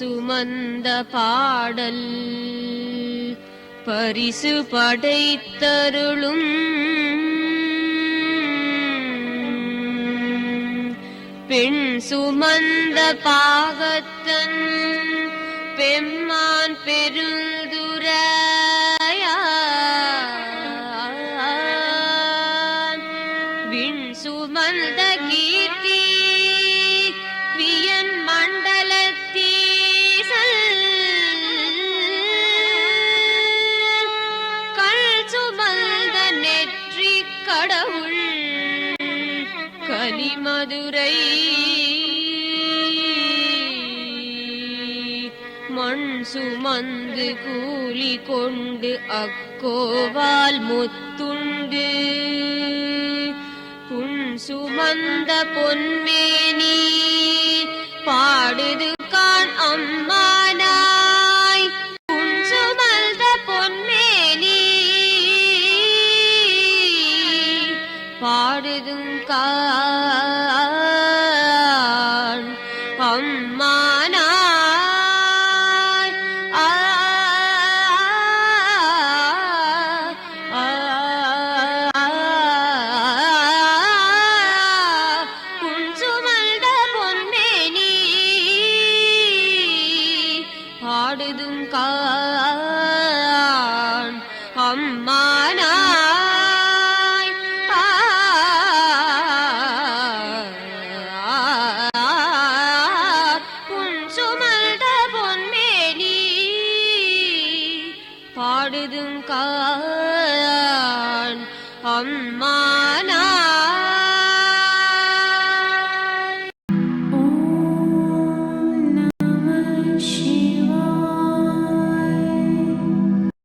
சுமந்த பாடல். பரிசு படைத்தருளும். பெண் சுமந்த பாகத்தன். பெம்மான் பெருந்துர விண் சுமந்த கீர்த்தி கடவுள் கலிமதுரை மண் சுமந்து கூலி கொண்டு அக்கோவால் முத்துண்டு. புன் சுமந்த பொன்மேனி பாடுதும் கான் அம்மானாய். ஆ, ஆ, பாடுதும் கான் அம்மானாய். பாடுதும் கான் அம்மானாய்